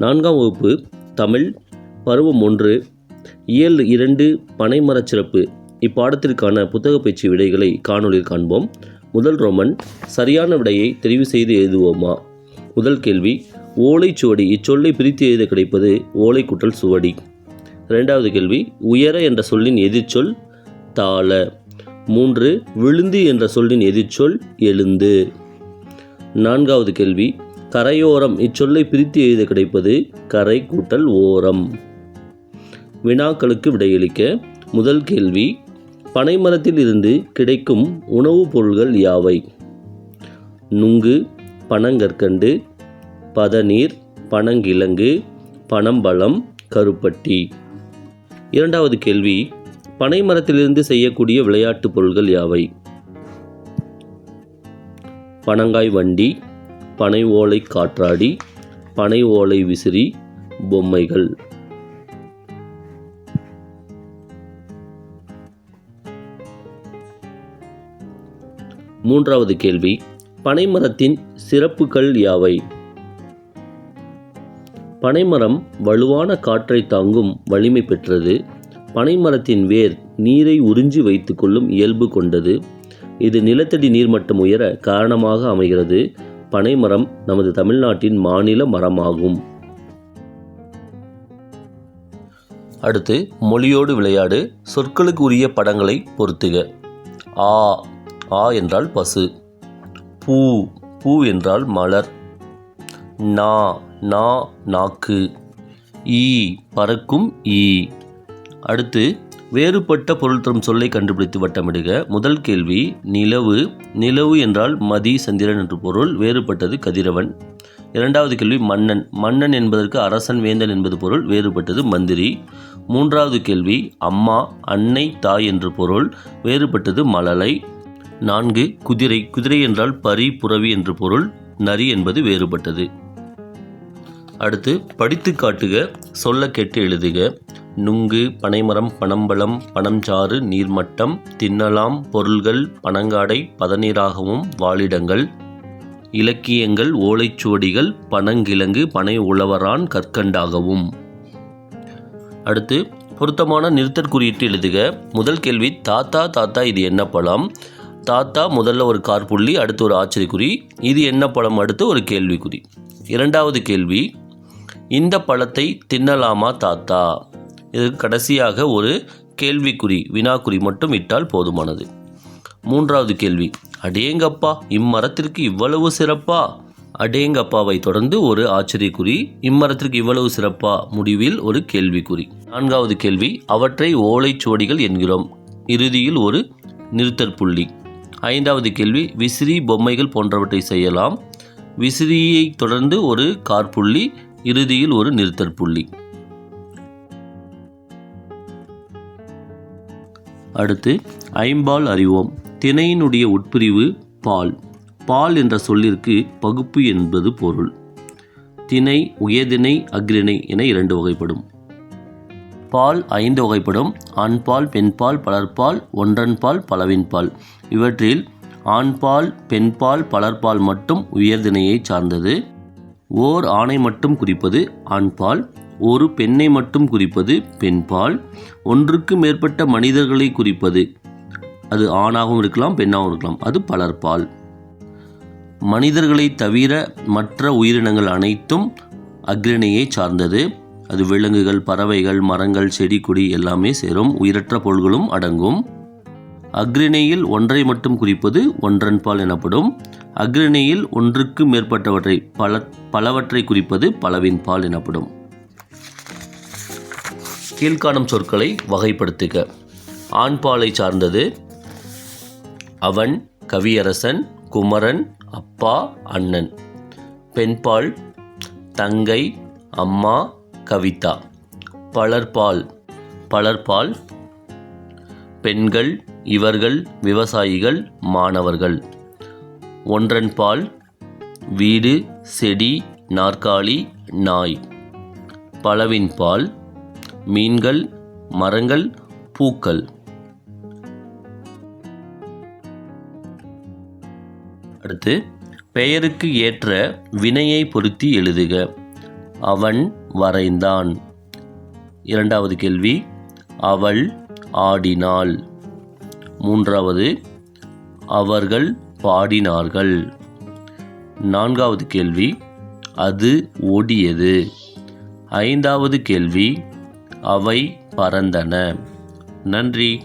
நான்காம் வகுப்பு தமிழ் பருவம் ஒன்று இயல் இரண்டு பனைமரச் சிறப்பு. இப்பாடத்திற்கான புத்தக பயிற்சி விடைகளை காணொளியில் காண்போம். முதல் ரோமன் சரியான விடையை தெரிவு செய்து எழுதுவோமா? முதல் கேள்வி ஓலைச்சுவடி இச்சொல்லை பிரித்து எழுத கிடைப்பது ஓலை குட்டல் சுவடி. இரண்டாவது கேள்வி உயர என்ற சொல்லின் எதிர்ச்சொல் தாள. மூன்று விழுந்து என்ற சொல்லின் எதிர்ச்சொல் எழுந்து. நான்காவது கேள்வி கரையோரம். இச்சொல்லை பிரித்து எழுத கிடைப்பது கரை கூட்டல் ஓரம். வினாக்களுக்கு விடையளிக்க முதல் கேள்வி பனைமரத்தில் இருந்து கிடைக்கும் உணவுப் பொருள்கள் யாவை? நுங்கு பனங்கற்கண்டு பதநீர் பனங்கிழங்கு பனம்பழம் கருப்பட்டி. இரண்டாவது கேள்வி பனைமரத்திலிருந்து செய்யக்கூடிய விளையாட்டுப் பொருள்கள் யாவை? பனங்காய் வண்டி பனை ஓலை காற்றாடி பனை ஓலை விசிறி பொம்மைகள். மூன்றாவது கேள்வி பனைமரத்தின் சிறப்புகள் யாவை? பனைமரம் வலுவான காற்றை தாங்கும் வலிமை பெற்றது. பனைமரத்தின் வேர் நீரை உறிஞ்சி வைத்துக்கொள்ளும் இயல்பு கொண்டது. இது நிலத்தடி நீர்மட்டம் உயர காரணமாக அமைகிறது. பனைமரம் நமது தமிழ்நாட்டின் மாநில மரமாகும். அடுத்து மொழியோடு விளையாடு சொற்களுக்கு உரிய படங்களை பொருத்துக ஆ ஆ என்றால் பசு. பூ பூ என்றால் மலர். நா நா நாக்கு. ஈ பறக்கும் ஈ. அடுத்து வேறுபட்ட பொருள் தரும் சொல்லை கண்டுபிடித்து வட்டமிடுக. முதல் கேள்வி நிலவு. நிலவு என்றால் மதி சந்திரன் என்று பொருள். வேறுபட்டது கதிரவன். இரண்டாவது கேள்வி மன்னன். மன்னன் என்பதற்கு அரசன் வேந்தன் என்பது பொருள். வேறுபட்டது மந்திரி. மூன்றாவது கேள்வி அம்மா அன்னை தாய் என்று பொருள். வேறுபட்டது மலலை. நான்கு குதிரை. குதிரை என்றால் பரி புறவி என்று பொருள். நரி என்பது வேறுபட்டது. அடுத்து படித்து காட்டுக சொல்ல கேட்டு எழுதுக. நுங்கு பனைமரம் பனம்பழம் பனஞ்சாறு நீர்மட்டம் தின்னலாம் பொருள்கள் பனங்காடை பதநீராகவும் வாழிடங்கள். இலக்கியங்கள் ஓலைச்சுவடிகள் பனங்கிழங்கு பனை உழவரான் கற்கண்டாகவும். அடுத்து பொருத்தமான நிறுத்தற் குறியீட்டு எழுதுக. முதல் கேள்வி தாத்தா தாத்தா இது என்ன பழம்? தாத்தா முதல்ல ஒரு கார்புள்ளி அடுத்து ஒரு ஆச்சரியக்குறி. இது என்ன பழம்? அடுத்து ஒரு கேள்விக்குறி. இரண்டாவது கேள்வி இந்த பழத்தை தின்னலாமா தாத்தா? இதற்கு கடைசியாக ஒரு கேள்விக்குறி வினாக்குறி மட்டும் இட்டால் போதுமானது. மூன்றாவது கேள்வி அடேங்கப்பா இம்மரத்திற்கு இவ்வளவு சிறப்பா? அடேங்கப்பாவை தொடர்ந்து ஒரு ஆச்சரியக்குறி இம்மரத்திற்கு இவ்வளவு சிறப்பா? முடிவில் ஒரு கேள்விக்குறி. நான்காவது கேள்வி அவற்றை ஓலைச்சுவடிகள் என்கிறோம். இறுதியில் ஒரு நிறுத்தற் புள்ளி. ஐந்தாவது கேள்வி விசிறி பொம்மைகள் போன்றவற்றை செய்யலாம்? விசிறியை தொடர்ந்து ஒரு கார்புள்ளி இறுதியில் ஒரு நிறுத்தற் புள்ளி. அடுத்து ஐம்பால் அறிவோம். திணையினுடைய உட்பிரிவு பால். பால் என்ற சொல்லிற்கு பகுப்பு என்பது பொருள். திணை உயர்திணை அக்ரிணை என இரண்டு வகைப்படும். பால் ஐந்து வகைப்படும். ஆண்பால் பெண்பால் பலர்பால் ஒன்றன்பால் பலவின்பால். இவற்றில் ஆண்பால் பெண்பால் பலர்பால் மட்டும் உயர்திணையை சார்ந்தது. ஓர் ஆணை மட்டும் குறிப்பது ஆண்பால். ஒரு பெண்ணை மட்டும் குறிப்பது பெண்பால் ஒன்றுக்கு மேற்பட்ட மனிதர்களை குறிப்பது. அது ஆணாகவும் இருக்கலாம் பெண்ணாகவும் இருக்கலாம். அது பலர்பால் மனிதர்களை தவிர மற்ற உயிரினங்கள் அனைத்தும் அக்ரிணையை சார்ந்தது. அது விலங்குகள் பறவைகள் மரங்கள் செடி கொடி எல்லாமே சேரும். உயிரற்ற பொருள்களும் அடங்கும். அக்ரிணையில் ஒன்றை மட்டும் குறிப்பது ஒன்றன்பால் எனப்படும். அக்ரிணையில் ஒன்றுக்கு மேற்பட்டவற்றை பல பலவற்றை குறிப்பது பலவின்பால் எனப்படும். கீழ்காணும் சொற்களை வகைப்படுத்துக. ஆண்பாலை சார்ந்தது அவன் கவியரசன் குமரன் அப்பா அண்ணன். பெண்பால் தங்கை அம்மா கவிதா. பலர்பால் பலர்பால் பெண்கள் இவர்கள் விவசாயிகள் மாணவர்கள். ஒன்றன்பால் வீடு செடி நாற்காலி நாய். பலவின்பால் மீன்கள் மரங்கள் பூக்கள். அடுத்து பெயருக்கு ஏற்ற வினையை பொருத்தி எழுதுக. அவன் வரைந்தான். இரண்டாவது கேள்வி அவள் ஆடினாள். மூன்றாவது அவர்கள் பாடினார்கள். நான்காவது கேள்வி அது ஓடியது. ஐந்தாவது கேள்வி அவை பறந்தன. நன்றி.